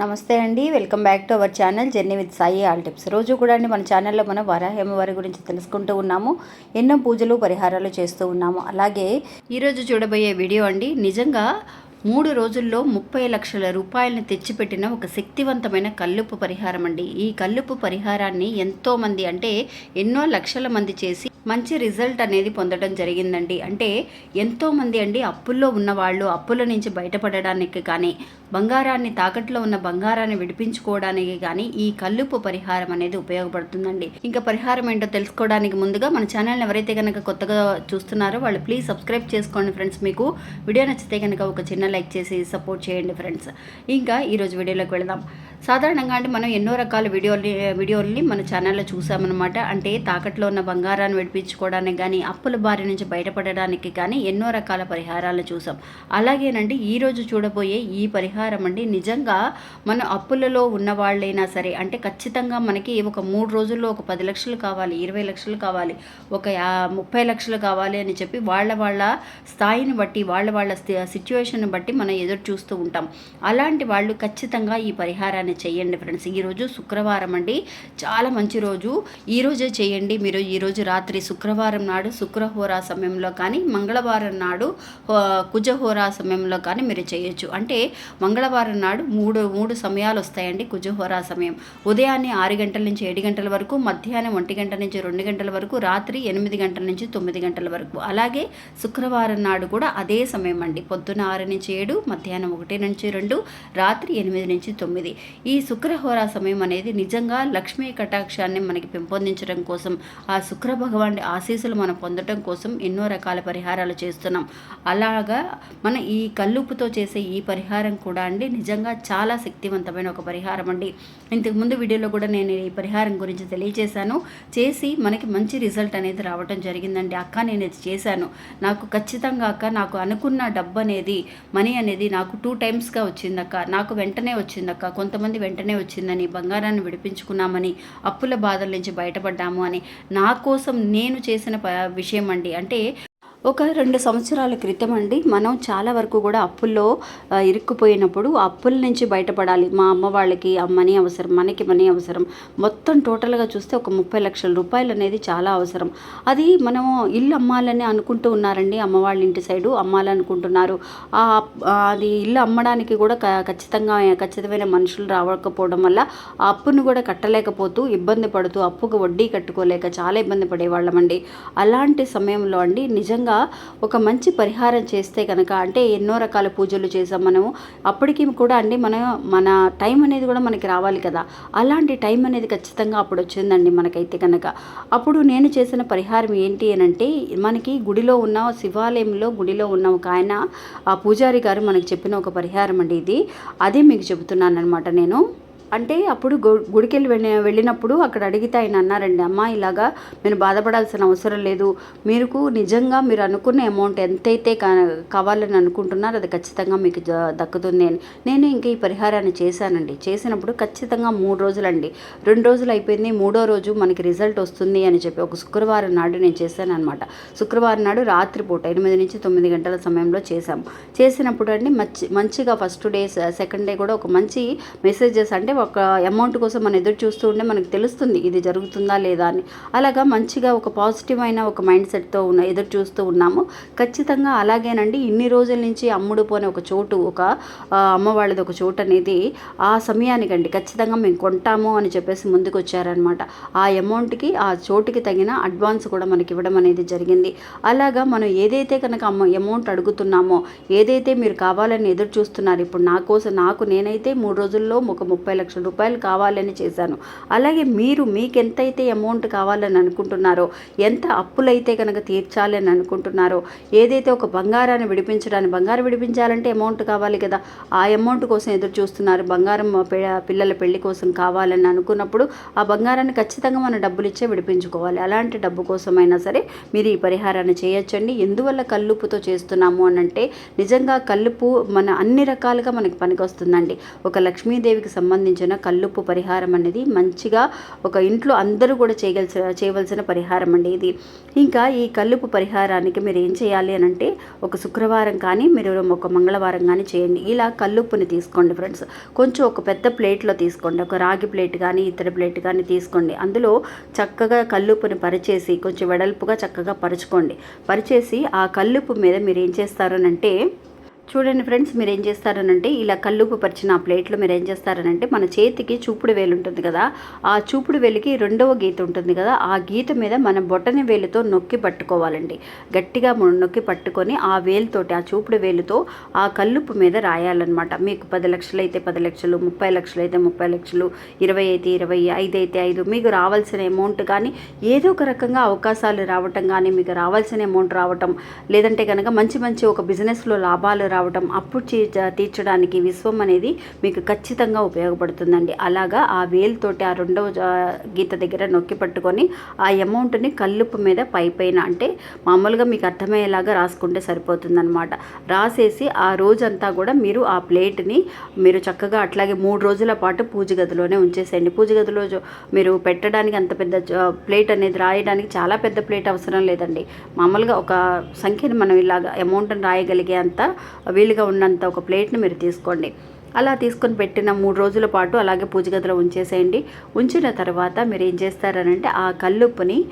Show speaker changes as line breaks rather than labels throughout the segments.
నమస్తే అండి welcome back to our channel journey with Sai all tips. రోజు కూడా అండి మన ఛానల్లో మనం వరాహేమవారి గురించి తెలుసుకుంటూ ఉన్నాము ఎన్నో పూజలు పరిహారాలు చేస్తూ ఉన్నాము. అలాగే ఈరోజు చూడబోయే వీడియో అండి నిజంగా మూడు రోజుల్లో ముప్పై లక్షల రూపాయలను తెచ్చిపెట్టిన ఒక శక్తివంతమైన కల్లుపు పరిహారం అండి. ఈ కల్లుపు పరిహారాన్ని ఎంతోమంది అంటే ఎన్నో లక్షల మంది చేసి మంచి రిజల్ట్ అనేది పొందడం జరిగిందండి. అంటే ఎంతోమంది అండి అప్పుల్లో ఉన్నవాళ్ళు అప్పుల నుంచి బయటపడడానికి కానీ బంగారాన్ని తాకట్లో ఉన్న బంగారాన్ని విడిపించుకోవడానికి కానీ ఈ కల్లుపు పరిహారం అనేది ఉపయోగపడుతుందండి. ఇంకా పరిహారం ఏంటో తెలుసుకోవడానికి ముందుగా మన ఛానల్ని ఎవరైతే కనుక కొత్తగా చూస్తున్నారో వాళ్ళు ప్లీజ్ సబ్స్క్రైబ్ చేసుకోండి ఫ్రెండ్స్. మీకు వీడియో నచ్చితే కనుక ఒక చిన్న లైక్ చేసి సపోర్ట్ చేయండి ఫ్రెండ్స్. ఇంకా ఈరోజు వీడియోలోకి వెళదాం. సాధారణంగా అంటే మనం ఎన్నో రకాల వీడియోలు వీడియోల్ని మన ఛానల్లో చూసామన్నమాట. అంటే తాకట్లో ఉన్న బంగారాన్ని విడిపించుకోవడానికి కానీ అప్పుల బారి నుంచి బయటపడడానికి కానీ ఎన్నో రకాల పరిహారాలు చూసాం. అలాగేనండి ఈరోజు చూడబోయే ఈ పరిహారం అండి నిజంగా మన అప్పులలో ఉన్న వాళ్ళైనా సరే అంటే ఖచ్చితంగా మనకి ఒక మూడు రోజుల్లో ఒక పది లక్షలు కావాలి ఇరవై లక్షలు కావాలి ఒక ముప్పై లక్షలు కావాలి అని చెప్పి వాళ్ళ వాళ్ళ స్థాయిని బట్టి వాళ్ళ వాళ్ళ సిచ్యువేషన్ బట్టి మనం ఎదురు చూస్తూ ఉంటాం. అలాంటి వాళ్ళు ఖచ్చితంగా ఈ పరిహారాన్ని చేయండి ఫ్రెండ్స్. ఈరోజు శుక్రవారం అండి. చాలా మంచి రోజు. ఈరోజే చేయండి మీరు. ఈరోజు రాత్రి శుక్రవారం నాడు శుక్రహోరా సమయంలో కానీ మంగళవారం నాడు కుజహోరా సమయంలో కానీ మీరు చేయొచ్చు. అంటే మంగళవారం నాడు మూడు మూడు సమయాలు వస్తాయండి కుజహోరా సమయం. ఉదయాన్నే ఆరు గంటల నుంచి ఏడు గంటల వరకు మధ్యాహ్నం ఒంటి గంట నుంచి రెండు గంటల వరకు రాత్రి ఎనిమిది గంటల నుంచి తొమ్మిది గంటల వరకు. అలాగే శుక్రవారం నాడు కూడా అదే సమయం అండి. పొద్దున ఆరు నుంచి ఏడు మధ్యాహ్నం ఒకటి నుంచి రెండు రాత్రి ఎనిమిది నుంచి తొమ్మిది. ఈ శుక్రహోరా సమయం అనేది నిజంగా లక్ష్మీ కటాక్షాన్ని మనకి పెంపొందించడం కోసం ఆ శుక్ర భగవాన్ ఆశీస్సులు మనం పొందడం కోసం ఎన్నో రకాల పరిహారాలు చేస్తున్నాం. అలాగా మన ఈ కల్లుపుతో చేసే ఈ పరిహారం కూడా అండి నిజంగా చాలా శక్తివంతమైన ఒక పరిహారం అండి. ఇంతకుముందు వీడియోలో కూడా నేను ఈ పరిహారం గురించి తెలియజేశాను. చేసి మనకి మంచి రిజల్ట్ అనేది రావడం జరిగిందండి. అక్క నేను ఇది చేశాను. నాకు ఖచ్చితంగా అక్క నాకు అనుకున్న డబ్బు అనేది మనీ అనేది నాకు టూ టైమ్స్గా వచ్చిందక్క. నాకు వెంటనే వచ్చిందక్క. కొంతమంది వెంటనే వచ్చిందని బంగారాన్ని విడిపించుకున్నామని అప్పుల బాధల నుంచి బయటపడ్డాము అని. నా కోసం నేను చేసిన ప విషయం అండి అంటే ఒక రెండు సంవత్సరాల క్రితం అండి మనం చాలా వరకు కూడా అప్పుల్లో ఇరుక్కుపోయినప్పుడు అప్పుల నుంచి బయటపడాలి. మా అమ్మ వాళ్ళకి ఆ మనీ అవసరం మనకి మనీ అవసరం. మొత్తం టోటల్గా చూస్తే ఒక ముప్పై లక్షల రూపాయలు అనేది చాలా అవసరం. అది మనం ఇల్లు అమ్మాలని అనుకుంటూ ఉన్నారండి అమ్మ వాళ్ళ ఇంటి సైడు అమ్మాలనుకుంటున్నారు ఆ అది ఇల్లు అమ్మడానికి కూడా క- ఖచ్చితంగా ఖచ్చితమైన మనుషులు రావకపోవడం వల్ల ఆ అప్పును కూడా కట్టలేకపోతూ ఇబ్బంది పడుతూ అప్పుకు వడ్డీ కట్టుకోలేక చాలా ఇబ్బంది పడేవాళ్ళమండి. అలాంటి సమయంలో అండి నిజంగా ఒక మంచి పరిహారం చేస్తే కనుక అంటే ఎన్నో రకాల పూజలు చేసాం మనము అప్పటికి కూడా అండి మన మన టైం అనేది కూడా మనకి రావాలి కదా. అలాంటి టైం అనేది ఖచ్చితంగా అప్పుడు వచ్చిందండి మనకైతే కనుక అప్పుడు నేను చేసిన పరిహారం ఏంటి అని అంటే మనకి గుడిలో ఉన్న శివాలయంలో గుడిలో ఉన్న ఒక ఆయన ఆ పూజారి గారు మనకు చెప్పిన ఒక పరిహారం అండి ఇది. అదే మీకు చెబుతున్నాను అనమాట నేను. అంటే అప్పుడు గుడికెళ్ళి వెళ్ళి వెళ్ళినప్పుడు అక్కడ అడిగితే ఆయన అన్నారండి అమ్మ ఇలాగా మీరు బాధపడాల్సిన అవసరం లేదు. మీకు నిజంగా మీరు అనుకున్న అమౌంట్ ఎంతైతే కా- కావాలని అనుకుంటున్నారో అది ఖచ్చితంగా మీకు దక్కుతుంది అని. నేను ఇంకా ఈ పరిహారాన్ని చేశానండి. చేసినప్పుడు ఖచ్చితంగా మూడు రోజులండి. రెండు రోజులు అయిపోయింది మూడో రోజు మనకి రిజల్ట్ వస్తుంది అని చెప్పి ఒక శుక్రవారం నాడు నేను చేశాను అనమాట శుక్రవారం నాడు రాత్రిపూట ఎనిమిది నుంచి తొమ్మిది గంటల సమయంలో చేశాము. చేసినప్పుడు అండి మంచి మంచిగా ఫస్ట్ డే సెకండ్ డే కూడా ఒక మంచి మెసేజెస్ అంటే ఒక అమౌంట్ కోసం మనం ఎదురు చూస్తూ ఉంటే మనకు తెలుస్తుంది ఇది జరుగుతుందా లేదా అని. అలాగా మంచిగా ఒక పాజిటివ్ అయిన ఒక మైండ్ సెట్తో ఉన్న ఎదురు చూస్తూ ఉన్నాము. ఖచ్చితంగా అలాగేనండి ఇన్ని రోజుల నుంచి అమ్ముడు పోని ఒక చోటు ఒక అమ్మవాళ్ళది అమ్మ వాళ్ళది ఒక చోటు అనేది ఆ సమయానికండి. ఖచ్చితంగా మేము కొంటాము అని చెప్పేసి ముందుకు వచ్చారనమాట ఆ అమౌంట్కి ఆ చోటుకి తగిన అడ్వాన్స్ కూడా మనకి ఇవ్వడం అనేది జరిగింది. అలాగా మనం ఏదైతే కనుక అమ్మ అమౌంట్ అడుగుతున్నామో ఏదైతే మీరు కావాలని ఎదురు చూస్తున్నారు ఇప్పుడు నా కోసం నాకు నేనైతే మూడు రోజుల్లో ఒక ముప్పై లక్షల రూపాయలు కావాలని చేశాను. అలాగే మీరు మీకు ఎంతైతే అమౌంట్ కావాలని అనుకుంటున్నారో ఎంత అప్పులైతే కనుక తీర్చాలని అనుకుంటున్నారో ఏదైతే ఒక బంగారాన్ని విడిపించడానికి బంగారం విడిపించాలంటే అమౌంట్ కావాలి కదా ఆ అమౌంట్ కోసం ఎదురు చూస్తున్నారు. బంగారం పె- పిల్లల పెళ్ళి కోసం కావాలని అనుకున్నప్పుడు ఆ బంగారాన్ని ఖచ్చితంగా మనం డబ్బులు ఇచ్చే విడిపించుకోవాలి. అలాంటి డబ్బు కోసమైనా సరే మీరు ఈ పరిహారాన్ని చేయొచ్చండి. ఎందువల్ల కల్లుపుతో చేస్తున్నాము అని అంటే నిజంగా కల్లుపు మన అన్ని రకాలుగా మనకి పనికొస్తుందండి. ఒక లక్ష్మీదేవికి సంబంధించి సంబంధించిన కల్లుప్పు పరిహారం అనేది మంచిగా ఒక ఇంట్లో అందరూ కూడా చేయగలిసిన చేయవలసిన పరిహారం అండి ఇది. ఇంకా ఈ కల్లుపు పరిహారానికి మీరు ఏం చేయాలి అని అంటే ఒక శుక్రవారం కానీ మీరు ఒక మంగళవారం కానీ చేయండి. ఇలా కల్లుప్పుని తీసుకోండి ఫ్రెండ్స్. కొంచెం ఒక పెద్ద ప్లేట్లో తీసుకోండి. ఒక రాగి ప్లేట్ కానీ ఇతర ప్లేట్ కానీ తీసుకోండి. అందులో చక్కగా కల్లుప్పుని పరిచేసి కొంచెం వెడల్పుగా చక్కగా పరుచుకోండి. పరిచేసి ఆ కల్లుప్పు మీద మీరు ఏం చేస్తారనంటే చూడండి ఫ్రెండ్స్ మీరు ఏం చేస్తారనంటే ఇలా కల్లుపు పరిచిన ఆ ప్లేట్లో మీరు ఏం చేస్తారనంటే మన చేతికి చూపుడు వేలు ఉంటుంది కదా ఆ చూపుడు వేలికి రెండవ గీత ఉంటుంది కదా ఆ గీత మీద మన బొట్టని వేలుతో నొక్కి పట్టుకోవాలండి. గట్టిగా నొక్కి పట్టుకొని ఆ వేలుతోటి ఆ చూపుడు వేలుతో ఆ కల్లుపు మీద రాయాలన్నమాట. మీకు పది లక్షలు అయితే పది లక్షలు ముప్పై లక్షలు అయితే ముప్పై లక్షలు ఇరవై అయితే ఇరవై ఐదు అయితే ఐదు మీకు రావాల్సిన అమౌంట్ కానీ ఏదో ఒక రకంగా అవకాశాలు రావటం కానీ మీకు రావాల్సిన అమౌంట్ రావటం లేదంటే కనుక మంచి మంచి ఒక బిజినెస్లో లాభాలు రావటం అప్పు తీర్చడానికి విశ్వం అనేది మీకు ఖచ్చితంగా ఉపయోగపడుతుందండి. అలాగా ఆ వేలుతోటి ఆ రెండవ గీత దగ్గర నొక్కి పట్టుకొని ఆ అమౌంట్ని కల్లుపు మీద పై పైన అంటే మామూలుగా మీకు అర్థమయ్యేలాగా రాసుకుంటే సరిపోతుందన్నమాట. రాసేసి ఆ రోజంతా కూడా మీరు ఆ ప్లేట్ని మీరు చక్కగా అట్లాగే మూడు రోజుల పాటు పూజ గదిలోనే ఉంచేసేయండి. పూజ గదిలో మీరు పెట్టడానికి అంత పెద్ద ప్లేట్ అనేది రాయడానికి చాలా పెద్ద ప్లేట్ అవసరం లేదండి. మామూలుగా ఒక సంఖ్యను మనం ఇలాగ అమౌంట్ని రాయగలిగే అంత వీలుగా ఉన్నంత ఒక ప్లేట్ని మీరు తీసుకోండి. అలా తీసుకొని పెట్టిన మూడు రోజుల పాటు అలాగే పూజ గదిలో ఉంచేసేయండి. ఉంచిన తర్వాత మీరు ఏం చేస్తారనంటే ఆ కల్లుప్పుని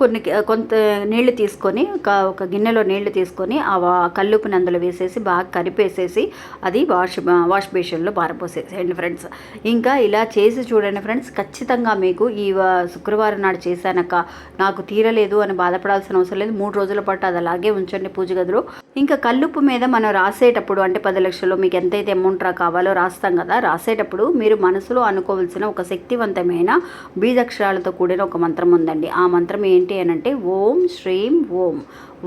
కొన్ని కొంత నీళ్ళు తీసుకొని ఒక ఒక గిన్నెలో నీళ్ళు తీసుకొని ఆ కల్లుపుని అందులో వేసేసి బాగా కరిపేసేసి అది వాష్ వాష్ బేషన్లో పారపోసేసేయండి ఫ్రెండ్స్. ఇంకా ఇలా చేసి చూడండి ఫ్రెండ్స్ ఖచ్చితంగా మీకు ఈ శుక్రవారం నాడు చేశానక్క నాకు తీరలేదు అని బాధపడాల్సిన అవసరం లేదు. మూడు రోజుల పాటు అది అలాగే ఉంచండి పూజ గదిలో. ఇంకా కల్లుపు మీద మనం రాసేటప్పుడు అంటే పది లక్షలు మీకు ఎంతైతే అమౌంట్ రా కావాలో రాస్తాం కదా రాసేటప్పుడు మీరు మనసులో అనుకోవాల్సిన ఒక శక్తివంతమైన బీజాక్షరాలతో కూడిన ఒక మంత్రం ఉందండి. ఆ మంత్రం ఏంటి అని అంటే ఓం శ్రీం ఓం.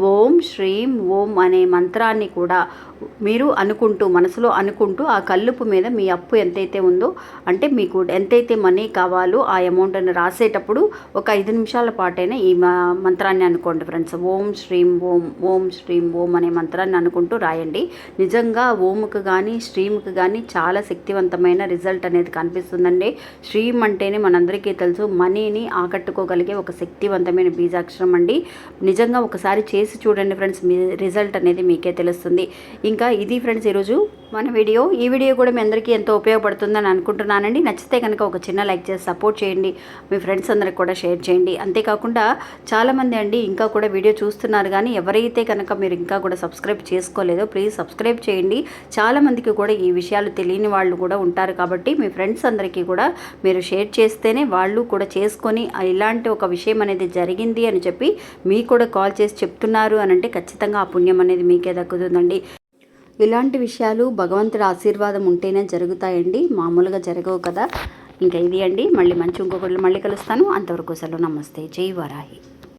ఓం శ్రీం ఓం అనే మంత్రాన్ని కూడా మీరు అనుకుంటూ మనసులో అనుకుంటూ ఆ కల్లుపు మీద మీ అప్పు ఎంతైతే ఉందో అంటే మీకు ఎంతైతే మనీ కావాలో ఆ అమౌంట్ని రాసేటప్పుడు ఒక ఐదు నిమిషాల పాటైనా ఈ మంత్రాన్ని అనుకోండి ఫ్రెండ్స్. ఓం శ్రీం ఓం ఓం శ్రీం ఓం అనే మంత్రాన్ని అనుకుంటూ రాయండి. నిజంగా ఓముకు కానీ శ్రీముకు కానీ చాలా శక్తివంతమైన రిజల్ట్ అనేది కనిపిస్తుందండి. శ్రీం అంటేనే మనందరికీ తెలుసు మనీని ఆకట్టుకోగలిగే ఒక శక్తివంతమైన బీజాక్షరం అండి. నిజంగా ఒకసారి చేసి చూడండి ఫ్రెండ్స్ మీ రిజల్ట్ అనేది మీకే తెలుస్తుంది. ఇంకా ఇది ఫ్రెండ్స్ ఈరోజు మన వీడియో. ఈ వీడియో కూడా మీ అందరికీ ఎంతో ఉపయోగపడుతుందని అనుకుంటున్నానండి. నచ్చితే కనుక ఒక చిన్న లైక్ చేసి సపోర్ట్ చేయండి. మీ ఫ్రెండ్స్ అందరికి కూడా షేర్ చేయండి. అంతేకాకుండా చాలామంది అండి ఇంకా కూడా వీడియో చూస్తున్నారు కానీ ఎవరైతే కనుక మీరు ఇంకా కూడా సబ్స్క్రైబ్ చేసుకోలేదో ప్లీజ్ సబ్స్క్రైబ్ చేయండి. చాలామందికి కూడా ఈ విషయాలు తెలియని వాళ్ళు కూడా ఉంటారు కాబట్టి మీ ఫ్రెండ్స్ అందరికీ కూడా మీరు షేర్ చేస్తేనే వాళ్ళు కూడా చేసుకొని ఇలాంటి ఒక విషయం అనేది జరిగి జరిగింది అని చెప్పి మీకు కూడా కాల్ చేసి చెప్తున్నారు అని అంటే ఖచ్చితంగా ఆ పుణ్యం అనేది మీకే దక్కుతుందండి. ఇలాంటి విషయాలు భగవంతుడి ఆశీర్వాదం ఉంటేనే జరుగుతాయండి. మామూలుగా జరగవు కదా. ఇంకా ఇది అండి. మళ్ళీ మంచి ఇంకొకళ్ళు మళ్ళీ కలుస్తాను. అంతవరకు సెలవు. నమస్తే. జై వరాహి.